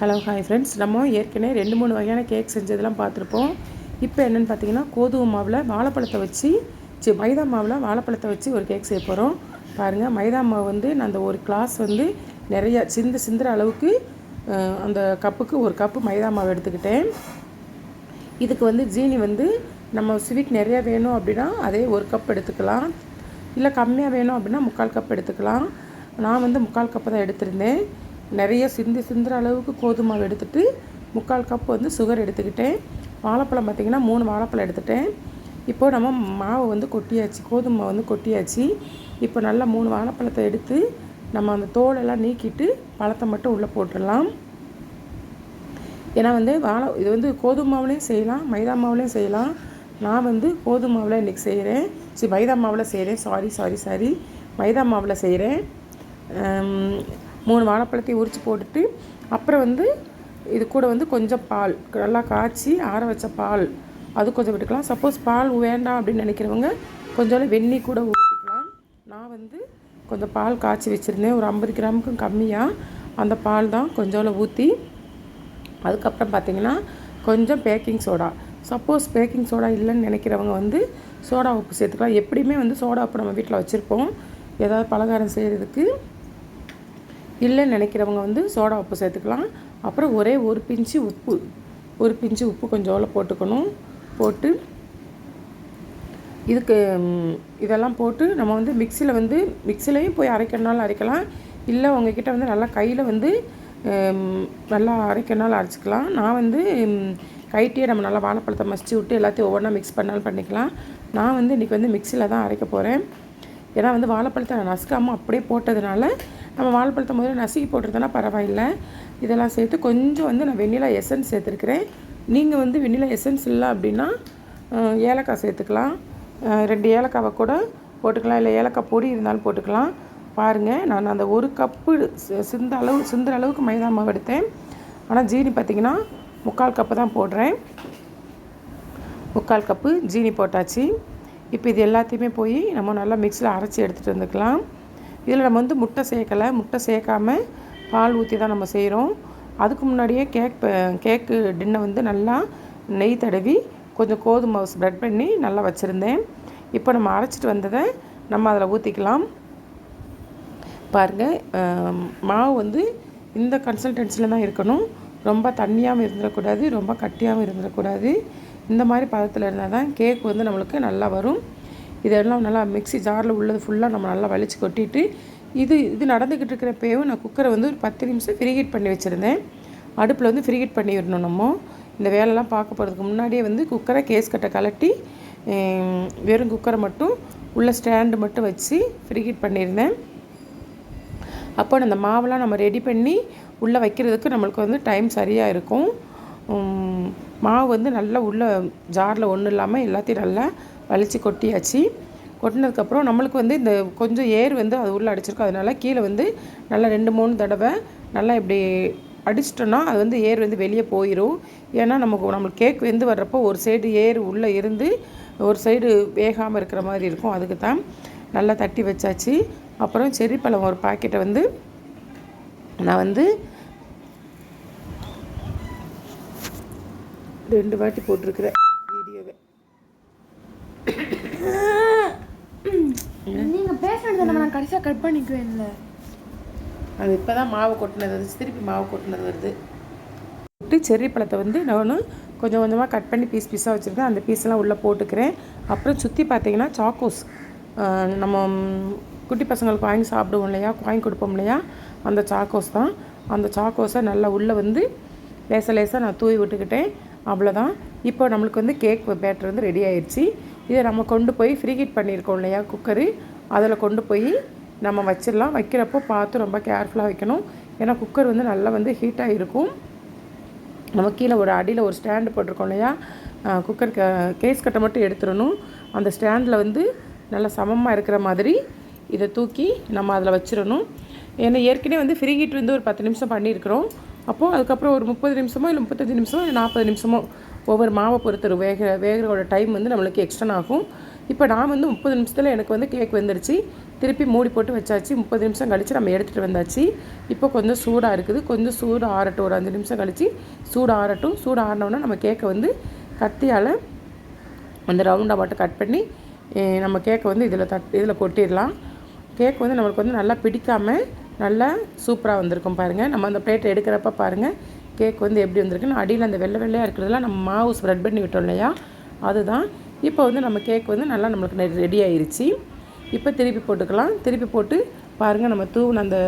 Hello hi friends நம்ம ஏற்கனவே ரெண்டு மூணு வகையான கேக் செஞ்சதெல்லாம் பார்த்துருப்போம். இப்போ என்னென்னு பார்த்தீங்கன்னா கோதுமை மாவில் வாழைப்பழத்தை வச்சு சி மைதா மாவில் வாழைப்பழத்தை வச்சு ஒரு கேக் செய்ய போகிறோம் பாருங்கள் மைதா மாவு வந்து நான் அந்த ஒரு கிளாஸ் வந்து நிறையா சிந்து சிந்துற அளவுக்கு அந்த கப்புக்கு ஒரு கப்பு மைதா மாவு எடுத்துக்கிட்டேன். இதுக்கு வந்து ஜீனி வந்து நம்ம ஸ்வீட் நிறையா வேணும் அப்படின்னா அதே ஒரு கப் எடுத்துக்கலாம். இல்லை கம்மியாக வேணும் அப்படின்னா முக்கால் கப் எடுத்துக்கலாம். நான் வந்து முக்கால் கப்பு தான் எடுத்திருந்தேன். நிறைய சிந்தி சிந்துற அளவுக்கு கோதுமாவை மாவு எடுத்துட்டு முக்கால் கப் வந்து சுகர் எடுத்துக்கிட்டேன். வாழைப்பழம் பார்த்திங்கன்னா மூணு வாழைப்பழம் எடுத்துட்டேன். இப்போ நம்ம மாவு வந்து கொட்டியாச்சு கோதுமை வந்து கொட்டியாச்சு. இப்போ நல்லா மூணு வாழைப்பழத்தை எடுத்து நம்ம அந்த தோலெல்லாம் நீக்கிட்டு பழத்தை மட்டும் உள்ளே போட்டுடலாம். ஏன்னா வந்து வாழை இது வந்து கோதுமை மாவுலேயும் செய்யலாம் மைதா மாவுலேயும் செய்யலாம். நான் வந்து கோதுமை மாவில் இன்றைக்கி செய்கிறேன் சரி மைதா மாவில் செய்கிறேன் சாரி சாரி சாரி மைதா மாவில் செய்கிறேன் மூணு வாழைப்பழத்தையும் உரித்து போட்டுட்டு அப்புறம் வந்து இது கூட வந்து கொஞ்சம் பால் நல்லா காய்ச்சி ஆற வச்ச பால். அது கொஞ்சம் விட்டுக்கலாம். சப்போஸ் பால் வேண்டாம் அப்படின்னு நினைக்கிறவங்க கொஞ்சம் வெந்நி கூட ஊற்றிக்கலாம் நான் வந்து கொஞ்சம் பால் காய்ச்சி வச்சுருந்தேன். ஒரு ஐம்பது கிராமுக்கும் கம்மியாக அந்த பால் தான் கொஞ்சோல ஊற்றி அதுக்கப்புறம் பார்த்தீங்கன்னா கொஞ்சம் baking soda. Suppose baking soda இல்லைன்னு நினைக்கிறவங்க வந்து சோடா உப்பு சேர்த்துக்கலாம். எப்படியுமே வந்து சோடா உப்பு நம்ம வீட்டில் வச்சுருப்போம். ஏதாவது பலகாரம் செய்கிறதுக்கு இல்லைன்னு நினைக்கிறவங்க வந்து சோடா உப்பு சேர்த்துக்கலாம். அப்புறம் ஒரே ஒரு பிஞ்சு உப்பு. ஒரு பிஞ்சு உப்பு கொஞ்சோல போட்டுக்கணும். போட்டு இதுக்கு இதெல்லாம் போட்டு நம்ம வந்து மிக்சியில் வந்து மிக்சிலையும் போய் அரைக்கணுனாலும் அரைக்கலாம். இல்லை உங்ககிட்ட வந்து நல்லா கையில் வந்து நல்லா அரைக்கணுனாலும் அரைச்சிக்கலாம். நான் வந்து கைட்டியே நம்ம நல்லா வாழைப்பழத்தை மசிச்சு விட்டு எல்லாத்தையும் ஒவ்வொன்றா மிக்ஸ் பண்ணாலும் பண்ணிக்கலாம். நான் வந்து இன்றைக்கி வந்து மிக்சியில் தான் அரைக்க போகிறேன் ஏன்னா வந்து வாழைப்பழத்தை நசுக்காமல் அப்படியே போட்டதுனால நம்ம வாழைப்பழத்தை முதல்ல நசுக்கி போட்டிருந்தோன்னா பரவாயில்லை. இதெல்லாம் சேர்த்து கொஞ்சம் வந்து நான் வெண்ணிலா எசன்ஸ் சேர்த்துருக்கிறேன். நீங்கள் வந்து வெண்ணிலா எசன்ஸ் இல்லை அப்படின்னா ஏலக்காய் சேர்த்துக்கலாம். ரெண்டு ஏலக்காவை கூட போட்டுக்கலாம். இல்லை ஏலக்காய் பொடி இருந்தாலும் போட்டுக்கலாம். பாருங்கள் நான் அந்த ஒரு கப்பு சிந்த அளவு சிந்துற அளவுக்கு மைதா மாவு எடுத்தேன். ஆனால் ஜீனி பார்த்திங்கன்னா முக்கால் கப்பு தான் போடுறேன். முக்கால் கப்பு ஜீனி போட்டாச்சு. இப்போ இது எல்லாத்தையுமே போய் நம்ம நல்லா மிக்சியில் அரைச்சி எடுத்துகிட்டு வந்துக்கலாம். இதில் நம்ம வந்து முட்டை சேர்க்கலை. முட்டை சேர்க்காமல் பால் ஊற்றி தான் நம்ம செய்கிறோம். அதுக்கு முன்னாடியே கேக் ப- கேக்கு டின்னை வந்து நல்லா நெய் தடவி கொஞ்சம் கோதுமை ஸ்ப்ரெட் பண்ணி நல்லா வச்சுருந்தேன். இப்போ நம்ம அரைச்சிட்டு வந்ததை நம்ம அதில் ஊற்றிக்கலாம் பாருங்கள் மாவு வந்து இந்த கன்சல்டன்சியில் தான் இருக்கணும். ரொம்ப தண்ணியாகவும் இருந்துடக்கூடாது ரொம்ப கட்டியாகவும் இருந்துடக்கூடாது. இந்த மாதிரி பதத்தில் இருந்தால் தான் கேக் வந்து நம்மளுக்கு நல்லா வரும். இதெல்லாம் நல்லா மிக்ஸி ஜாரில் உள்ளது ஃபுல்லாக நம்ம நல்லா வலிச்சு கொட்டிட்டு இது இது நடந்துக்கிட்டு இருக்கிறப்பையும் நான் குக்கரை வந்து ஒரு பத்து நிமிஷம் ஃப்ரீஹீட் பண்ணி வச்சுருந்தேன். அடுப்பில் வந்து ஃப்ரீஹீட் பண்ணிடணும் நம்ம. இந்த வேலைலாம் பார்க்க போகிறதுக்கு முன்னாடியே வந்து குக்கரை கேஸ் கட்டை கலட்டி வெறும் குக்கரை மட்டும் உள்ள ஸ்டாண்டு மட்டும் வச்சு ஃப்ரீஹீட் பண்ணியிருந்தேன். அப்போ அந்த மாவெல்லாம் நம்ம ரெடி பண்ணி உள்ளே வைக்கிறதுக்கு நம்மளுக்கு வந்து டைம் சரியாக இருக்கும். மாவு வந்து நல்லா உள்ள ஜாரில் ஒன்றும் இல்லாமல் எல்லாத்தையும் நல்லா வலிச்சு கொட்டியாச்சு. கொட்டினதுக்கப்புறம் நம்மளுக்கு வந்து இந்த கொஞ்சம் ஏர் வந்து அது உள்ளே அடிச்சிருக்கும். அதனால கீழே வந்து நல்லா ரெண்டு மூணு தடவை நல்லா இப்படி அடிச்சிட்டோன்னா அது வந்து ஏர் வந்து வெளியே போயிடும் ஏன்னா நமக்கு நம்மளுக்கு கேக் வெந்து வர்றப்போ ஒரு சைடு ஏர் உள்ளே இருந்து ஒரு சைடு வேகாமல் இருக்கிற மாதிரி இருக்கும். அதுக்கு தான் நல்லா தட்டி வச்சாச்சு. அப்புறம் செரி பழம் ஒரு பாக்கெட்டை வந்து நான் வந்து ரெண்டு வாட்டி போட்டிருக்கிறேன். கட் பண்ணிக்குவேன்ல. அது இப்போ தான் மாவு கொட்டினது வந்துச்சு திருப்பி மாவு கொட்டினது வருது. விட்டு செர்ரி பழத்தை வந்து நான் கொஞ்சம் கொஞ்சமாக கட் பண்ணி பீஸ் பீஸாக வச்சுருக்கேன் அந்த பீஸெல்லாம் உள்ளே போட்டுக்கிறேன். அப்புறம் சுற்றி பார்த்தீங்கன்னா சாக்கோஸ். நம்ம குட்டி பசங்களுக்கு வாங்கி சாப்பிடுவோம் இல்லையா? வாங்கி கொடுப்போம் இல்லையா? அந்த சாக்கோஸ் தான். அந்த சாக்கோஸை நல்லா உள்ளே வந்து லேச லேசாக நான் தூவி விட்டுக்கிட்டேன். அவ்வளோதான் இப்போ நம்மளுக்கு வந்து கேக் பேட்டர் வந்து ரெடி ஆயிடுச்சு இதை நம்ம கொண்டு போய் ஃப்ரீ ஹீட் பண்ணியிருக்கோம் இல்லையா? குக்கரு அதில் கொண்டு போய் நம்ம வச்சிடலாம். வைக்கிறப்போ பார்த்து ரொம்ப கேர்ஃபுல்லாக வைக்கணும். ஏன்னா குக்கர் வந்து நல்லா வந்து ஹீட்டாக இருக்கும். நம்ம கீழே ஒரு அடியில் ஒரு ஸ்டாண்டு போட்டிருக்கோம் இல்லையா? குக்கர் க கேஸ் கட்டை மட்டும் எடுத்துடணும். அந்த ஸ்டாண்டில் வந்து நல்லா சமமாக இருக்கிற மாதிரி இதை தூக்கி நம்ம அதில் வச்சிடணும். ஏன்னா ஏற்கனவே வந்து ஃப்ரீ ஹீட் வந்து ஒரு பத்து நிமிஷம் பண்ணியிருக்கிறோம். அப்போது அதுக்கப்புறம் ஒரு முப்பது நிமிஷமோ இல்லை முப்பத்தஞ்சு நிமிஷமோ இல்லை நாற்பது நிமிஷமோ ஒவ்வொரு மாவை பொறுத்தரு வேக வேகிறோட டைம் வந்து நம்மளுக்கு எக்ஸ்டன் ஆகும். இப்போ நான் வந்து முப்பது நிமிஷத்தில் எனக்கு வந்து கேக் வந்துருச்சு. திருப்பி மூடி போட்டு வச்சாச்சு. முப்பது நிமிஷம் கழித்து நம்ம எடுத்துகிட்டு வந்தாச்சு. இப்போ கொஞ்சம் சூடாக இருக்குது. கொஞ்சம் சூடு ஆறட்டும். ஒரு அஞ்சு நிமிஷம் கழித்து சூடு ஆறட்டும். சூடு ஆறினோன்னா நம்ம கேக்கை வந்து கத்தியால் அந்த ரவுண்டாக மட்டும் கட் பண்ணி நம்ம கேக்கை வந்து இதில் தட் இதில் கொட்டிடலாம். கேக் வந்து நம்மளுக்கு வந்து நல்லா பிடிக்காமல் நல்லா சூப்பராக வந்திருக்கும் பாருங்கள் நம்ம அந்த பிளேட்டை எடுக்கிறப்ப பாருங்கள் கேக் வந்து எப்படி வந்திருக்குன்னு. அடியில் அந்த வெள்ளை வெள்ளையாக இருக்கிறதுலாம் நம்ம மாவு ஸ்ப்ரெட் பண்ணி விட்டோம் இல்லையா? அதுதான் இப்போ வந்து நம்ம கேக் வந்து நல்லா நம்மளுக்கு ரெடி ஆயிடுச்சு இப்போ திருப்பி போட்டுக்கலாம். திருப்பி போட்டு பாருங்கள் நம்ம தூவின அந்த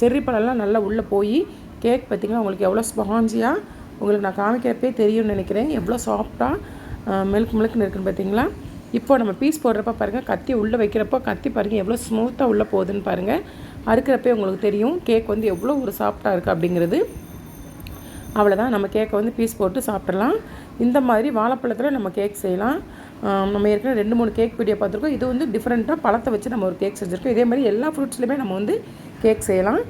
செர்ரி பழம்லாம் நல்லா உள்ளே போய் கேக் பார்த்திங்கன்னா உங்களுக்கு எவ்வளோ ஸ்பாஞ்சியாக உங்களுக்கு நான் காமிக்கிறப்பே தெரியும்னு நினைக்கிறேன். எவ்வளோ சாஃப்டாக மில்க் மில்க்னு இருக்குன்னு பார்த்தீங்களா? இப்போ நம்ம பீஸ் போடுறப்ப பாருங்கள் கத்தி உள்ளே வைக்கிறப்போ கத்தி பாருங்கள் எவ்வளோ ஸ்மூத்தாக உள்ளே போகுதுன்னு பாருங்கள் அறுக்கிறப்பே உங்களுக்கு தெரியும் கேக் வந்து எவ்வளோ ஒரு சாஃப்டாக இருக்குது அப்படிங்கிறது. அவ்வளோதான். நம்ம கேக்கை வந்து பீஸ் போட்டு சாப்பிட்றலாம் இந்த மாதிரி வாழைப்பழத்தில் நம்ம கேக் செய்யலாம். நம்ம ஏற்கனவே ரெண்டு மூணு கேக் வீடியோ பார்த்துருக்கோம். இது வந்து டிஃப்ரெண்ட்டாக பழத்தை வச்சு நம்ம ஒரு கேக் செஞ்சுருக்கோம். இதே மாதிரி எல்லா ஃப்ரூட்ஸ்லையுமே நம்ம வந்து கேக் செய்யலாம்.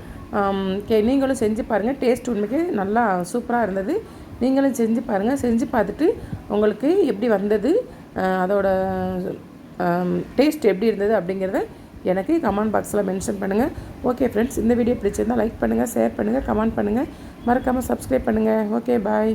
கே நீங்களும் செஞ்சு பாருங்கள் டேஸ்ட் உண்மைக்கு நல்லா சூப்பராக இருந்தது. நீங்களும் செஞ்சு பாருங்கள் செஞ்சு பார்த்துட்டு உங்களுக்கு எப்படி வந்தது அதோட டேஸ்ட் எப்படி இருந்தது அப்படிங்கிறத எனக்கு கமெண்ட் பாக்ஸில் மென்ஷன் பண்ணுங்கள் ஓகே ஃப்ரெண்ட்ஸ் இந்த வீடியோ பிடிச்சிருந்தால் லைக் பண்ணுங்கள் ஷேர் பண்ணுங்கள் கமெண்ட் பண்ணுங்கள் மறக்காமல் சப்ஸ்கிரைப் பண்ணுங்கள் ஓகே பாய்